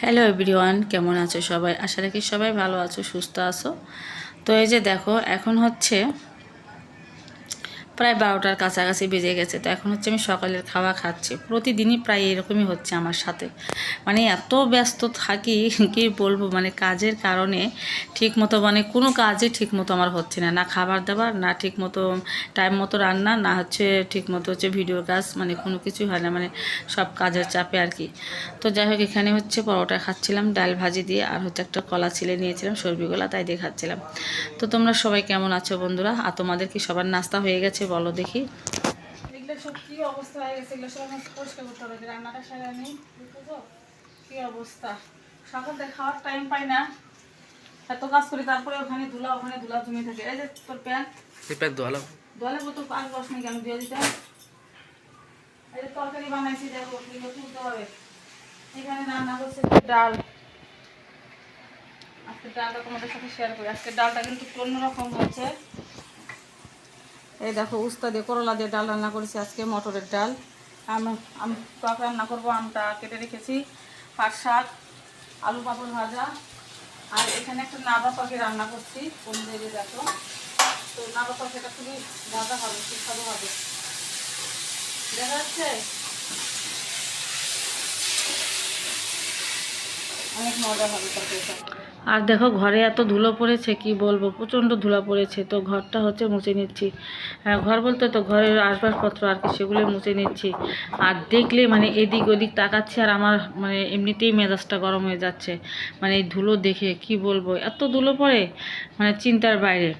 Hello everyone কেমন আছো সবাই? আশা রাখি সবাই ভালো আছো, সুস্থ আছো। তো এই যে দেখো, এখন হচ্ছে প্রায় বারোটার কাছাকাছি বেজে গেছে। তো এখন হচ্ছে আমি সকালের খাওয়া খাচ্ছি। প্রতিদিনই প্রায় এরকমই হচ্ছে আমার সাথে। মানে এত ব্যস্ত থাকি, কি বলব? মানে কাজের কারণে ঠিক মতো মানে কোনো কাজই ঠিক মতো আমার হচ্ছে না। না খাবার দাবার, না ঠিক মতো টাইম মতো রান্না, না হচ্ছে ঠিক মতো হচ্ছে ভিডিও কাজ মানে কোনো কিছুই হয় না। মানে সব কাজের চাপে আর কি। তো যাই হোক, এখানে হচ্ছে পরোটা খাচ্ছিলাম, ডাল ভাজি দিয়ে, আর হচ্ছে একটা কলা ছিলে নিয়েছিলাম সর্বি সর্বিগোলা তাই দিয়ে খাচ্ছিলাম। তো তোমরা সবাই কেমন আছো বন্ধুরা? আর তোমাদের কি সবার নাস্তা হয়ে গেছে বলো দেখি। এগুলো সব কি অবস্থা হয়ে গেছে? এগুলো সব আমার পরিষ্কার করতে হবে রান্নাটা সেরে নেই বুঝতেছো কি অবস্থা? সকাল থেকে খাওয়ার টাইম পাই না। এত কাজ করি তারপরে ওখানে ধুলা ওখানে ধুলা জমে থাকে। এই যে তোর প্যান্ট প্যাক দোয়ালো ধোয়ালে তো পাঁচ দশ মিনিট আমি দিয়ে দিতাম। এই যে তরকারি বানাইছি দেখো এগুলো তুলতে হবে। এখানে রান্না করছে ডাল। আজকে ডালটা তোমাদের সাথে শেয়ার করি। আজকে ডালটা কিন্তু অন্যরকম হয়েছে। এই দেখো উস্তা দিয়ে করলা দিয়ে ডাল রান্না করেছি আজকে মটরের ডাল। আম আম টক রান্না করব, আমটা কেটে রেখেছি। পাট শাক, আলু পাপড় ভাজা, আর এখানে একটা নাবা পাখি রান্না করছি, কোন দিয়ে দেখো। তো নাবা পাখিটা খুবই ভাজা হবে, সুস্বাদু হবে। দেখা যাচ্ছে? অনেক মজা হবে তরকারিটা আর দেখো ঘরে এত ধুলো পড়েছে, কি বলব? প্রচণ্ড ধুলো পড়েছে। তো ঘরটা হচ্ছে মুছে নিচ্ছি। ঘর বলতে তো ঘরের আসবাবপত্র আর কি সেগুলো মুছে নিচ্ছি। আর দেখলে মানে এদিক ওদিক তাকাচ্ছি আর আমার মানে এমনিতেই মেজাজটা গরম হয়ে যাচ্ছে। মানে এই ধুলো দেখে কি বলব? এত ধুলো পড়ে মানে চিন্তার বাইরে।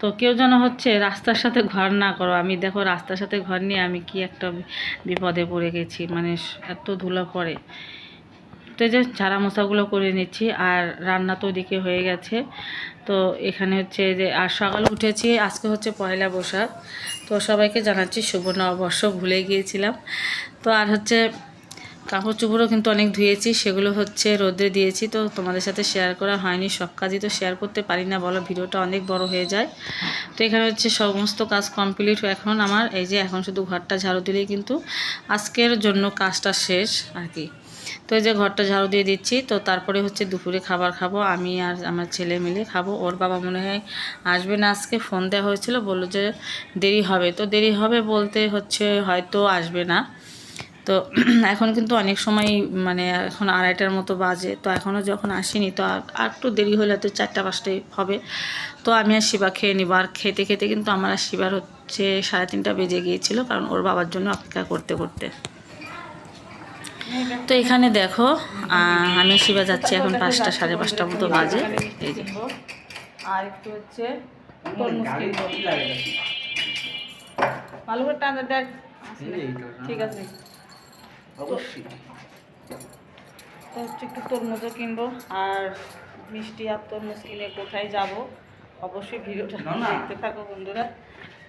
তো কেউ যেন হচ্ছে রাস্তার সাথে ঘর না করো। আমি দেখো রাস্তার সাথে ঘর নিয়ে আমি কি একটা বিপদে পড়ে গেছি। মানে এত ধুলো পড়ে। তো যে ঝাড়া মশাগুলো করে নিচ্ছি আর রান্না তো ওদিকে হয়ে গেছে। তো এখানে হচ্ছে যে, আর সকালে উঠেছি, আজকে হচ্ছে পয়লা বৈশাখ। তো সবাইকে জানাচ্ছি শুভ নববর্ষ, ভুলে গিয়েছিলাম। তো আর হচ্ছে কাপড় চোপড়ও কিন্তু অনেক ধুয়েছি, সেগুলো হচ্ছে রোদে দিয়েছি। তো তোমাদের সাথে শেয়ার করা হয়নি, সব কাজই তো শেয়ার করতে পারি না, বলো ভিডিওটা অনেক বড় হয়ে যায়। তো এখানে হচ্ছে সমস্ত কাজ কমপ্লিট এখন আমার, এই যে এখন শুধু ঘরটা ঝাড়ু দিলেই কিন্তু আজকের জন্য কাজটা শেষ আর কি। তো এই যে ঘরটা ঝাড়ু দিয়ে দিচ্ছি, তো তারপরে হচ্ছে দুপুরে খাবার খাব। আমি আর আমার ছেলে মিলে খাব। ওর বাবা মনে হয় আসবে না আজকে, ফোন দেওয়া হয়েছিল, বলল যে দেরি হবে। তো দেরি হবে বলতে হচ্ছে হয়তো আসবে না। তো এখন কিন্তু অনেক সময় মানে এখন আড়াইটার মতো বাজে। তো এখনও যখন আসেনি, তো আর একটু দেরি হলে তো চারটা পাঁচটায় হবে। তো আমি আর শিবা খেয়ে নিব। আর খেতে খেতে কিন্তু আমার আর শিবার হচ্ছে সাড়ে তিনটা বেজে গিয়েছিল, কারণ ওর বাবার জন্য অপেক্ষা করতে করতে। তো এখানে দেখো আহ, আমি শিবা যাচ্ছি এখন পাঁচটা সাড়ে পাঁচটা মতো বাজে। এই যে। আর একটু হচ্ছে ভালো করে দেখ। ঠিক আছে। অবশ্যই। তো হচ্ছে একটু তরমুজও কিনবো আর মিষ্টি আর তরমুজ কিনে কোথায় যাব? অবশ্যই ভিডিওটা। দেখতে থাকো বন্ধুরা।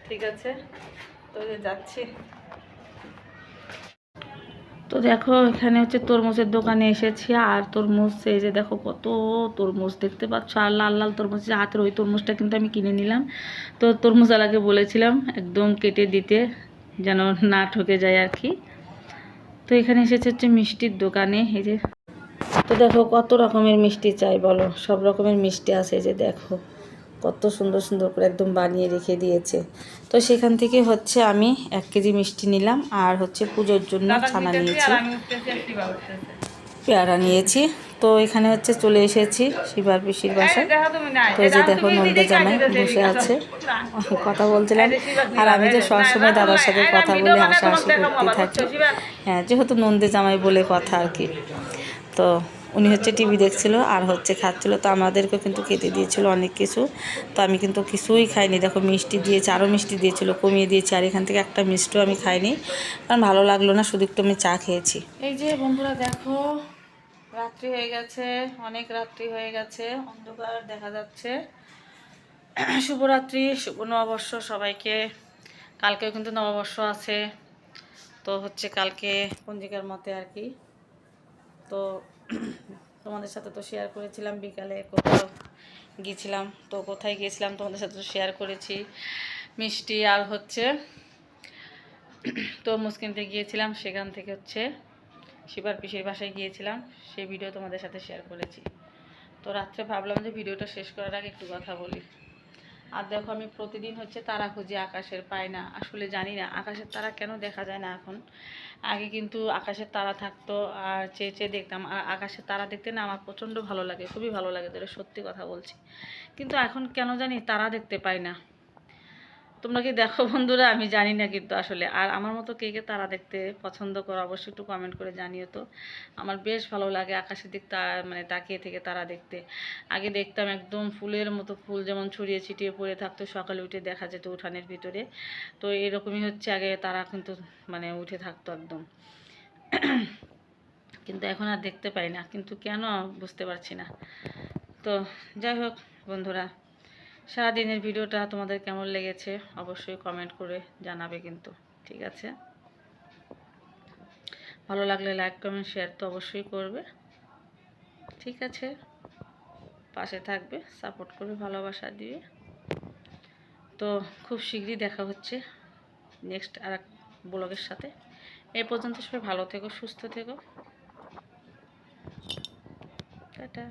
ঠিক আছে? তো যাচ্ছি। তো দেখো, এখানে হচ্ছে তরমুজের দোকানে এসেছি। আর তরমুজ, এই যে দেখো কত তরমুজ দেখতে পাচ্ছ। আর লাল লাল তরমুজ যে হাতের ওই তরমুজটা কিন্তু আমি কিনে নিলাম। তো তরমুজওয়ালাকে বলেছিলাম একদম কেটে দিতে, যেন না ঠকে যায় আর কি। তো এখানে এসেছে হচ্ছে মিষ্টির দোকানে, এই যে। তো দেখো কত রকমের মিষ্টি চাই বলো? সব রকমের মিষ্টি আছে, এই যে দেখো। কত সুন্দর সুন্দর করে একদম বানিয়ে রেখে দিয়েছে। তো সেখান থেকে হচ্ছে আমি এক কেজি মিষ্টি নিলাম আর হচ্ছে পুজোর জন্য ছানা নিয়েছি। পেয়ারা নিয়েছি। তো এখানে হচ্ছে চলে এসেছি শিবার পিসির বাসায়। তো যে দেখো নন্দে জামাই বসে আছে। কথা বলছিলাম। আর আমি যে সবসময় দাদার সাথে কথা বলে হাসাহাসি করতে থাকি। হ্যাঁ যেহেতু নন্দে জামাই বলে কথা আর কি। তো উনি হচ্ছে টিভি দেখছিল আর হচ্ছে খাচ্ছিল। তো আমাদেরকেও কিন্তু খেতে দিয়েছিল অনেক কিছু। তো আমি কিন্তু কিছুই খাইনি। দেখো মিষ্টি দিয়েছে, আরও মিষ্টি দিয়েছিল, কমিয়ে দিয়েছি। আর এখান থেকে একটা মিষ্টিও আমি খাইনি। কারণ ভালো লাগল না, শুধু একটু আমি চা খেয়েছি। এই যে বন্ধুরা দেখো, রাত্রি হয়ে গেছে, অনেক রাত্রি হয়ে গেছে, অন্ধকার দেখা যাচ্ছে। শুভরাত্রি, শুভ নববর্ষ সবাইকে। কালকেও কিন্তু নববর্ষ আছে। তো হচ্ছে কালকে পঞ্জিকার মতে আর কি। তো তোমাদের সাথে তো শেয়ার করেছিলাম, বিকালে কোথাও গিয়েছিলাম, তো কোথায় গিয়েছিলাম তোমাদের সাথে তো শেয়ার করেছি। মিষ্টি আর হচ্ছে তো কিনতে গিয়েছিলাম, সেখান থেকে হচ্ছে শিবার পিসির বাসায় গিয়েছিলাম, সেই ভিডিও তোমাদের সাথে শেয়ার করেছি। তো রাত্রে ভাবলাম যে ভিডিওটা শেষ করার আগে একটু কথা বলি। আর দেখো আমি প্রতিদিন হচ্ছে তারা খুঁজি আকাশের পাই না আসলে জানি না, আকাশের তারা কেন দেখা যায় না এখন? আগে কিন্তু আকাশের তারা থাকতো আর চেয়ে চেয়ে দেখতাম। আর আকাশের তারা দেখতে না আমার প্রচণ্ড ভালো লাগে, খুবই ভালো লাগে যেটা সত্যি কথা বলছি। কিন্তু এখন কেন জানি তারা দেখতে পাই না। তোমরা কি দেখো বন্ধুরা, আমি জানি না কিন্তু আসলে। আর আমার মতো কে কে তারা দেখতে পছন্দ করো, অবশ্যই একটু কমেন্ট করে জানিও তো। আমার বেশ ভালো লাগে আকাশের দিক তা মানে তাকিয়ে থেকে তারা দেখতে। আগে দেখতাম একদম ফুলের মতো ফুল যেমন ছড়িয়ে ছিটিয়ে পড়ে থাকতো, সকালে উঠে দেখা যেত উঠানের ভিতরে। তো এরকমই হচ্ছে, আগে তারা কিন্তু মানে উঠে থাকতো একদম। কিন্তু এখন আর দেখতে পাই না, কিন্তু কেন বুঝতে পারছি না। তো যাই হোক বন্ধুরা সারাদিনের ভিডিওটা তোমাদের কেমন লেগেছে অবশ্যই কমেন্ট করে জানাবে কিন্তু, ঠিক আছে? ভালো লাগলে লাইক কমেন্ট শেয়ার তো অবশ্যই করবে, ঠিক আছে? পাশে থাকবে সাপোর্ট করবে ভালোবাসা দিয়ে। তো খুব শীঘ্রই দেখা হচ্ছে নেক্সট আর এক ব্লগের সাথে। এই পর্যন্ত সবাই ভালো থেকো, সুস্থ থেকো। টাটা।